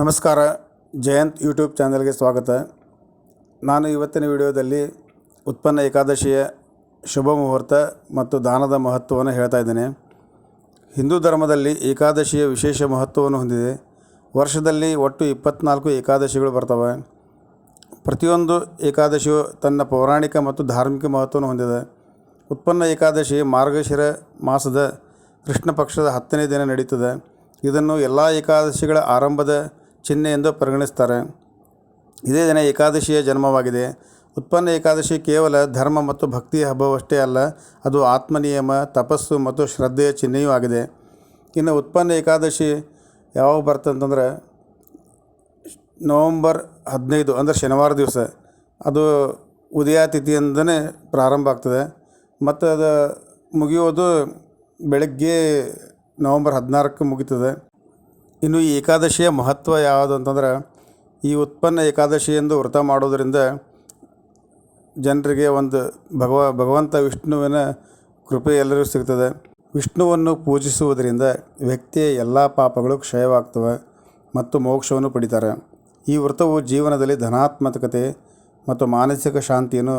ನಮಸ್ಕಾರ. ಜಯಂತ್ ಯೂಟ್ಯೂಬ್ ಚಾನಲ್ಗೆ ಸ್ವಾಗತ. ನಾನು ಇವತ್ತಿನ ವಿಡಿಯೋದಲ್ಲಿ ಉತ್ಪನ್ನ ಏಕಾದಶಿಯ ಶುಭ ಮುಹೂರ್ತ ಮತ್ತು ದಾನದ ಮಹತ್ವವನ್ನು ಹೇಳ್ತಾ ಇದ್ದೇನೆ. ಹಿಂದೂ ಧರ್ಮದಲ್ಲಿ ಏಕಾದಶಿಯ ವಿಶೇಷ ಮಹತ್ವವನ್ನು ಹೊಂದಿದೆ. ವರ್ಷದಲ್ಲಿ ಒಟ್ಟು ಇಪ್ಪತ್ನಾಲ್ಕು ಏಕಾದಶಿಗಳು ಬರ್ತವೆ. ಪ್ರತಿಯೊಂದು ಏಕಾದಶಿಯು ತನ್ನ ಪೌರಾಣಿಕ ಮತ್ತು ಧಾರ್ಮಿಕ ಮಹತ್ವವನ್ನು ಹೊಂದಿದೆ. ಉತ್ಪನ್ನ ಏಕಾದಶಿ ಮಾರ್ಗಶಿರ ಮಾಸದ ಕೃಷ್ಣ ಪಕ್ಷದ ಹತ್ತನೇ ದಿನ ನಡೀತದೆ. ಇದನ್ನು ಎಲ್ಲ ಏಕಾದಶಿಗಳ ಆರಂಭದ ಚಿಹ್ನೆ ಎಂದು ಪರಿಗಣಿಸ್ತಾರೆ. ಇದೇ ದಿನ ಏಕಾದಶಿಯ ಜನ್ಮವಾಗಿದೆ. ಉತ್ಪನ್ನ ಏಕಾದಶಿ ಕೇವಲ ಧರ್ಮ ಮತ್ತು ಭಕ್ತಿಯ ಹಬ್ಬವಷ್ಟೇ ಅಲ್ಲ, ಅದು ಆತ್ಮನಿಯಮ, ತಪಸ್ಸು ಮತ್ತು ಶ್ರದ್ಧೆಯ ಚಿಹ್ನೆಯೂ ಆಗಿದೆ. ಇನ್ನು ಉತ್ಪನ್ನ ಏಕಾದಶಿ ಯಾವಾಗ ಬರ್ತಂತಂದ್ರೆ ನವಂಬರ್ ಹದಿನೈದು, ಅಂದರೆ ಶನಿವಾರ ದಿವಸ. ಅದು ಉದಯಾತಿಥಿಯಿಂದನೇ ಪ್ರಾರಂಭ ಆಗ್ತದೆ. ಮತ್ತು ಅದು ಮುಗಿಯೋದು ಬೆಳಗ್ಗೆ ನವಂಬರ್ ಹದಿನಾರಕ್ಕೆ ಮುಗೀತದೆ. ಇನ್ನು ಈ ಏಕಾದಶಿಯ ಮಹತ್ವ ಯಾವುದು ಅಂತಂದ್ರೆ, ಈ ಉತ್ಪನ್ನ ಏಕಾದಶಿ ಎಂದು ವ್ರತ ಮಾಡೋದರಿಂದ ಜನರಿಗೆ ಒಂದು ಭಗವ, ಭಗವಂತ ವಿಷ್ಣುವಿನ ಕೃಪೆ ಎಲ್ಲರಿಗೂ ಸಿಗ್ತದೆ. ವಿಷ್ಣುವನ್ನು ಪೂಜಿಸುವುದರಿಂದ ವ್ಯಕ್ತಿಯ ಎಲ್ಲ ಪಾಪಗಳು ಕ್ಷಯವಾಗ್ತವೆ ಮತ್ತು ಮೋಕ್ಷವನ್ನು ಪಡಿತಾರೆ. ಈ ವ್ರತವು ಜೀವನದಲ್ಲಿ ಧನಾತ್ಮಕತೆ ಮತ್ತು ಮಾನಸಿಕ ಶಾಂತಿಯನ್ನು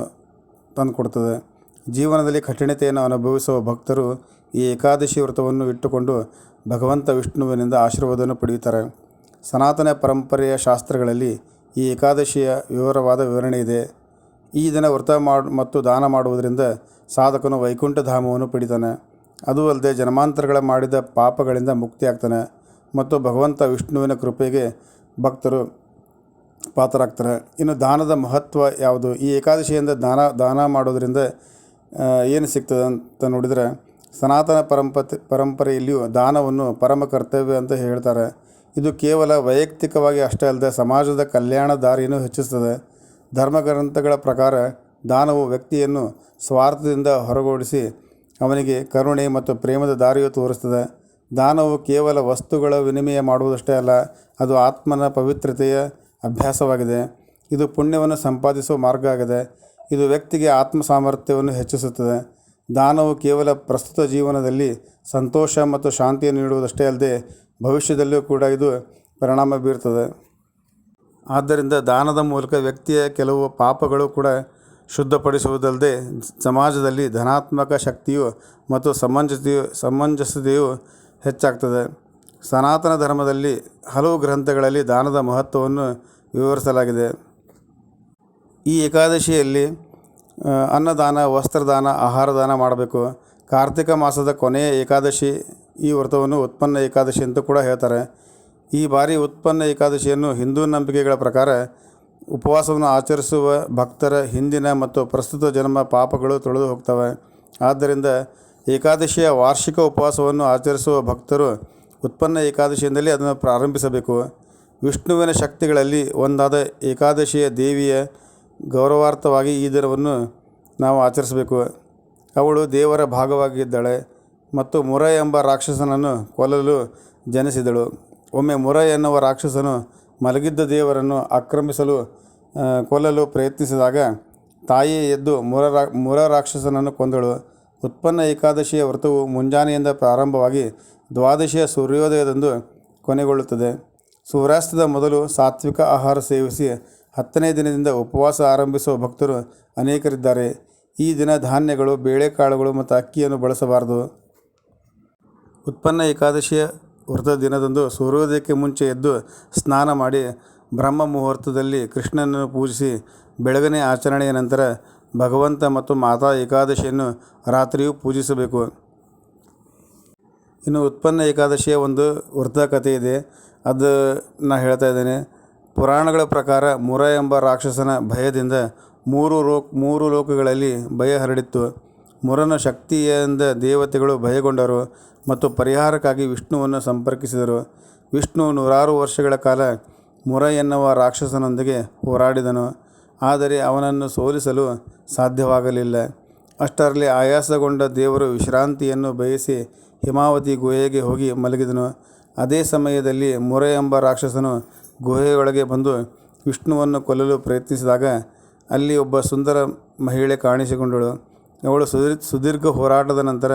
ತಂದುಕೊಡ್ತದೆ. ಜೀವನದಲ್ಲಿ ಕಠಿಣತೆಯನ್ನು ಅನುಭವಿಸುವ ಭಕ್ತರು ಈ ಏಕಾದಶಿ ವ್ರತವನ್ನು ಇಟ್ಟುಕೊಂಡು ಭಗವಂತ ವಿಷ್ಣುವಿನಿಂದ ಆಶೀರ್ವಾದವನ್ನು ಪಡೆಯುತ್ತಾರೆ. ಸನಾತನ ಪರಂಪರೆಯ ಶಾಸ್ತ್ರಗಳಲ್ಲಿ ಈ ಏಕಾದಶಿಯ ವಿವರವಾದ ವಿವರಣೆ ಇದೆ. ಈ ದಿನ ವ್ರತ ಮಾಡ, ಮತ್ತು ದಾನ ಮಾಡುವುದರಿಂದ ಸಾಧಕನು ವೈಕುಂಠ ಧಾಮವನ್ನು ಪಡಿತಾನೆ. ಅದೂ ಅಲ್ಲದೆ ಜನ್ಮಾಂತರಗಳ ಮಾಡಿದ ಪಾಪಗಳಿಂದ ಮುಕ್ತಿಯಾಗ್ತಾನೆ ಮತ್ತು ಭಗವಂತ ವಿಷ್ಣುವಿನ ಕೃಪೆಗೆ ಭಕ್ತರು ಪಾತ್ರರಾಗ್ತಾರೆ. ಇನ್ನು ದಾನದ ಮಹತ್ವ ಯಾವುದು? ಈ ಏಕಾದಶಿಯಿಂದ ದಾನ ದಾನ ಮಾಡೋದರಿಂದ ಏನು ಸಿಗ್ತದೆ ಅಂತ ನೋಡಿದರೆ ಸನಾತನ ಪರಂಪತೆ ಪರಂಪರೆಯಲ್ಲಿಯೂ ದಾನವನ್ನು ಪರಮ ಕರ್ತವ್ಯ ಅಂತ ಹೇಳ್ತಾರೆ. ಇದು ಕೇವಲ ವೈಯಕ್ತಿಕವಾಗಿ ಅಷ್ಟೇ ಅಲ್ಲದೆ ಸಮಾಜದ ಕಲ್ಯಾಣ ದಾರಿಯನ್ನು ಹೆಚ್ಚಿಸ್ತದೆ. ಧರ್ಮಗ್ರಂಥಗಳ ಪ್ರಕಾರ ದಾನವು ವ್ಯಕ್ತಿಯನ್ನು ಸ್ವಾರ್ಥದಿಂದ ಹೊರಗೂಡಿಸಿ ಅವನಿಗೆ ಕರುಣೆ ಮತ್ತು ಪ್ರೇಮದ ದಾರಿಯು ತೋರಿಸ್ತದೆ. ದಾನವು ಕೇವಲ ವಸ್ತುಗಳ ವಿನಿಮಯ ಮಾಡುವುದಷ್ಟೇ ಅಲ್ಲ, ಅದು ಆತ್ಮನ ಪವಿತ್ರತೆಯ ಅಭ್ಯಾಸವಾಗಿದೆ. ಇದು ಪುಣ್ಯವನ್ನು ಸಂಪಾದಿಸುವ ಮಾರ್ಗ ಆಗಿದೆ. ಇದು ವ್ಯಕ್ತಿಗೆ ಆತ್ಮ ಸಾಮರ್ಥ್ಯವನ್ನು ಹೆಚ್ಚಿಸುತ್ತದೆ. ದಾನವು ಕೇವಲ ಪ್ರಸ್ತುತ ಜೀವನದಲ್ಲಿ ಸಂತೋಷ ಮತ್ತು ಶಾಂತಿಯನ್ನು ನೀಡುವುದಷ್ಟೇ ಅಲ್ಲದೆ ಭವಿಷ್ಯದಲ್ಲಿಯೂ ಕೂಡ ಇದು ಪರಿಣಾಮ ಬೀರ್ತದೆ ಆದ್ದರಿಂದ ದಾನದ ಮೂಲಕ ವ್ಯಕ್ತಿಯ ಕೆಲವು ಪಾಪಗಳು ಕೂಡ ಶುದ್ಧಪಡಿಸುವುದಲ್ಲದೆ ಸಮಾಜದಲ್ಲಿ ಧನಾತ್ಮಕ ಶಕ್ತಿಯು ಮತ್ತು ಸಮಂಜಸತೆಯು ಸಮಂಜಸತೆಯು ಹೆಚ್ಚಾಗ್ತದೆ. ಸನಾತನ ಧರ್ಮದಲ್ಲಿ ಹಲವು ಗ್ರಂಥಗಳಲ್ಲಿ ದಾನದ ಮಹತ್ವವನ್ನು ವಿವರಿಸಲಾಗಿದೆ. ಈ ಏಕಾದಶಿಯಲ್ಲಿ ಅನ್ನದಾನ, ವಸ್ತ್ರದಾನ, ಆಹಾರದಾನ ಮಾಡಬೇಕು. ಕಾರ್ತಿಕ ಮಾಸದ ಕೊನೆಯ ಏಕಾದಶಿ ಈ ವ್ರತವನ್ನು ಉತ್ಪನ್ನ ಏಕಾದಶಿ ಅಂತ ಕೂಡ ಹೇಳ್ತಾರೆ. ಈ ಬಾರಿ ಉತ್ಪನ್ನ ಏಕಾದಶಿಯನ್ನು ಹಿಂದೂ ನಂಬಿಕೆಗಳ ಪ್ರಕಾರ ಉಪವಾಸವನ್ನು ಆಚರಿಸುವ ಭಕ್ತರ ಹಿಂದಿನ ಮತ್ತು ಪ್ರಸ್ತುತ ಜನ್ಮ ಪಾಪಗಳು ತೊಳೆದು ಹೋಗ್ತವೆ. ಆದ್ದರಿಂದ ಏಕಾದಶಿಯ ವಾರ್ಷಿಕ ಉಪವಾಸವನ್ನು ಆಚರಿಸುವ ಭಕ್ತರು ಉತ್ಪನ್ನ ಏಕಾದಶಿಯಿಂದಲೇ ಅದನ್ನು ಪ್ರಾರಂಭಿಸಬೇಕು. ವಿಷ್ಣುವಿನ ಶಕ್ತಿಗಳಲ್ಲಿ ಒಂದಾದ ಏಕಾದಶಿಯ ದೇವಿಯ ಗೌರವಾರ್ಥವಾಗಿ ಈ ದಿನವನ್ನು ನಾವು ಆಚರಿಸಬೇಕು. ಅವಳು ದೇವರ ಭಾಗವಾಗಿದ್ದಾಳೆ ಮತ್ತು ಮುರ ಎಂಬ ರಾಕ್ಷಸನನ್ನು ಕೊಲ್ಲಲು ಜನಿಸಿದಳು. ಒಮ್ಮೆ ಮುರ ಎನ್ನುವ ರಾಕ್ಷಸನು ಮಲಗಿದ್ದ ದೇವರನ್ನು ಆಕ್ರಮಿಸಲು ಕೊಲ್ಲಲು ಪ್ರಯತ್ನಿಸಿದಾಗ ತಾಯಿ ಎದ್ದು ಮುರ ರಾ, ಮುರ ರಾಕ್ಷಸನನ್ನು ಕೊಂದಳು. ಉತ್ಪನ್ನ ಏಕಾದಶಿಯ ವ್ರತವು ಮುಂಜಾನೆಯಿಂದ ಪ್ರಾರಂಭವಾಗಿ ದ್ವಾದಶಿಯ ಸೂರ್ಯೋದಯದಂದು ಕೊನೆಗೊಳ್ಳುತ್ತದೆ. ಸೂರ್ಯಾಸ್ತದ ಮೊದಲು ಸಾತ್ವಿಕ ಆಹಾರ ಸೇವಿಸಿ ಹತ್ತನೇ ದಿನದಿಂದ ಉಪವಾಸ ಆರಂಭಿಸುವ ಭಕ್ತರು ಅನೇಕರಿದ್ದಾರೆ. ಈ ದಿನ ಧಾನ್ಯಗಳು, ಬೇಳೆಕಾಳುಗಳು ಮತ್ತು ಅಕ್ಕಿಯನ್ನು ಬಳಸಬಾರದು. ಉತ್ಪನ್ನ ಏಕಾದಶಿಯ ವ್ರತ ದಿನದಂದು ಸೂರ್ಯೋದಯಕ್ಕೆ ಮುಂಚೆ ಎದ್ದು ಸ್ನಾನ ಮಾಡಿ ಬ್ರಹ್ಮ ಮುಹೂರ್ತದಲ್ಲಿ ಕೃಷ್ಣನನ್ನು ಪೂಜಿಸಿ ಬೆಳಗನೆ ಆಚರಣೆಯ ನಂತರ ಭಗವಂತ ಮತ್ತು ಮಾತಾ ಏಕಾದಶಿಯನ್ನು ರಾತ್ರಿಯೂ ಪೂಜಿಸಬೇಕು. ಇನ್ನು ಉತ್ಪನ್ನ ಏಕಾದಶಿಯ ಒಂದು ವೃತ್ತ ಕಥೆ ಇದೆ. ಅದು ನಾನು ಹೇಳ್ತಾ ಇದ್ದೇನೆ. ಪುರಾಣಗಳ ಪ್ರಕಾರ ಮುರ ಎಂಬ ರಾಕ್ಷಸನ ಭಯದಿಂದ ಮೂರು ಮೂರು ಲೋಕಗಳಲ್ಲಿ ಭಯ ಹರಡಿತ್ತು. ಮುರನ ಶಕ್ತಿಯಿಂದ ದೇವತೆಗಳು ಭಯಗೊಂಡರು ಮತ್ತು ಪರಿಹಾರಕ್ಕಾಗಿ ವಿಷ್ಣುವನ್ನು ಸಂಪರ್ಕಿಸಿದರು. ವಿಷ್ಣು ನೂರಾರು ವರ್ಷಗಳ ಕಾಲ ಮುರ ಎನ್ನುವ ರಾಕ್ಷಸನೊಂದಿಗೆ ಹೋರಾಡಿದನು. ಆದರೆ ಅವನನ್ನು ಸೋಲಿಸಲು ಸಾಧ್ಯವಾಗಲಿಲ್ಲ. ಅಷ್ಟರಲ್ಲಿ ಆಯಾಸಗೊಂಡ ದೇವರು ವಿಶ್ರಾಂತಿಯನ್ನು ಬಯಸಿ ಹಿಮಾವತಿ ಗುಹೆಗೆ ಹೋಗಿ ಮಲಗಿದನು. ಅದೇ ಸಮಯದಲ್ಲಿ ಮುರ ಎಂಬ ರಾಕ್ಷಸನು ಗುಹೆಯೊಳಗೆ ಬಂದು ವಿಷ್ಣುವನ್ನು ಕೊಲ್ಲಲು ಪ್ರಯತ್ನಿಸಿದಾಗ ಅಲ್ಲಿ ಒಬ್ಬ ಸುಂದರ ಮಹಿಳೆ ಕಾಣಿಸಿಕೊಂಡಳು. ಅವಳು ಸುದೀರ್, ಸುದೀರ್ಘ ಹೋರಾಟದ ನಂತರ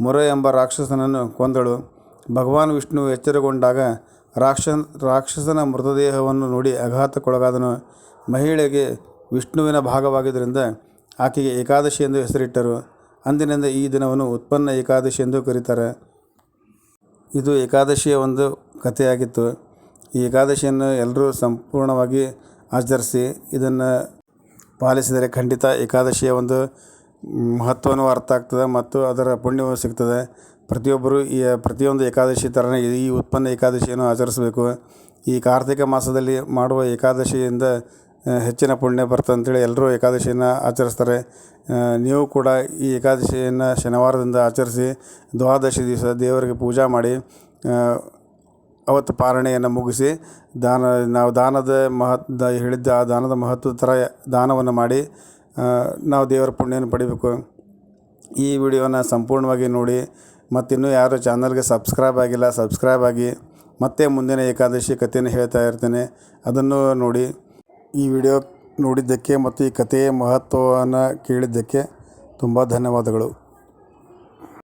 ಮೊರೆ ಎಂಬ ರಾಕ್ಷಸನನ್ನು ಕೊಂದಳು. ಭಗವಾನ್ ವಿಷ್ಣು ಎಚ್ಚರಗೊಂಡಾಗ ರಾಕ್ಷ ರಾಕ್ಷಸನ ಮೃತದೇಹವನ್ನು ನೋಡಿ ಆಘಾತಕ್ಕೊಳಗಾದನು. ಮಹಿಳೆಗೆ ವಿಷ್ಣುವಿನ ಭಾಗವಾಗಿದ್ದರಿಂದ ಆಕೆಗೆ ಏಕಾದಶಿ ಎಂದು ಹೆಸರಿಟ್ಟರು. ಅಂದಿನಿಂದ ಈ ದಿನವನ್ನು ಉತ್ಪನ್ನ ಏಕಾದಶಿ ಎಂದು ಕರೀತಾರೆ. ಇದು ಏಕಾದಶಿಯ ಒಂದು ಕಥೆಯಾಗಿತ್ತು. ಈ ಏಕಾದಶಿಯನ್ನು ಎಲ್ಲರೂ ಸಂಪೂರ್ಣವಾಗಿ ಆಚರಿಸಿ ಇದನ್ನು ಪಾಲಿಸಿದರೆ ಖಂಡಿತ ಏಕಾದಶಿಯ ಒಂದು ಮಹತ್ವವೂ ಅರ್ಥ ಆಗ್ತದೆ ಮತ್ತು ಅದರ ಪುಣ್ಯವೂ ಸಿಗ್ತದೆ. ಪ್ರತಿಯೊಬ್ಬರು ಈ ಪ್ರತಿಯೊಂದು ಏಕಾದಶಿ ಥರನೇ ಈ ಉತ್ಪನ್ನ ಏಕಾದಶಿಯನ್ನು ಆಚರಿಸಬೇಕು. ಈ ಕಾರ್ತಿಕ ಮಾಸದಲ್ಲಿ ಮಾಡುವ ಏಕಾದಶಿಯಿಂದ ಹೆಚ್ಚಿನ ಪುಣ್ಯ ಬರ್ತದೆ ಅಂತೇಳಿ ಎಲ್ಲರೂ ಏಕಾದಶಿಯನ್ನು ಆಚರಿಸ್ತಾರೆ. ನೀವು ಕೂಡ ಈ ಏಕಾದಶಿಯನ್ನು ಶನಿವಾರದಿಂದ ಆಚರಿಸಿ ದ್ವಾದಶಿ ದಿವಸ ದೇವರಿಗೆ ಪೂಜೆ ಮಾಡಿ ಅವತ್ತು ಪಾರಣೆಯನ್ನು ಮುಗಿಸಿ ದಾನ, ನಾವು ದಾನದ ಮಹತ್ ಹೇಳಿದ್ದ ಆ ದಾನದ ಮಹತ್ವದ ಥರ ದಾನವನ್ನು ಮಾಡಿ ನಾವು ದೇವರ ಪುಣ್ಯನ ಪಡಿಬೇಕು. ಈ ವಿಡಿಯೋನ ಸಂಪೂರ್ಣವಾಗಿ ನೋಡಿ, ಮತ್ತಿನ್ನೂ ಯಾರು ಚಾನಲ್ಗೆ ಸಬ್ಸ್ಕ್ರೈಬ್ ಆಗಿಲ್ಲ, ಸಬ್ಸ್ಕ್ರೈಬ್ ಆಗಿ, ಮತ್ತೆ ಮುಂದಿನ ಏಕಾದಶಿ ಕಥೆಯನ್ನು ಹೇಳ್ತಾ ಇರ್ತೇನೆ. ಅದನ್ನು ನೋಡಿ, ಈ ವಿಡಿಯೋ ನೋಡಿದ್ದಕ್ಕೆ ಮತ್ತು ಈ ಕಥೆಯ ಮಹತ್ವವನ್ನು ಕೇಳಿದ್ದಕ್ಕೆ ತುಂಬ ಧನ್ಯವಾದಗಳು.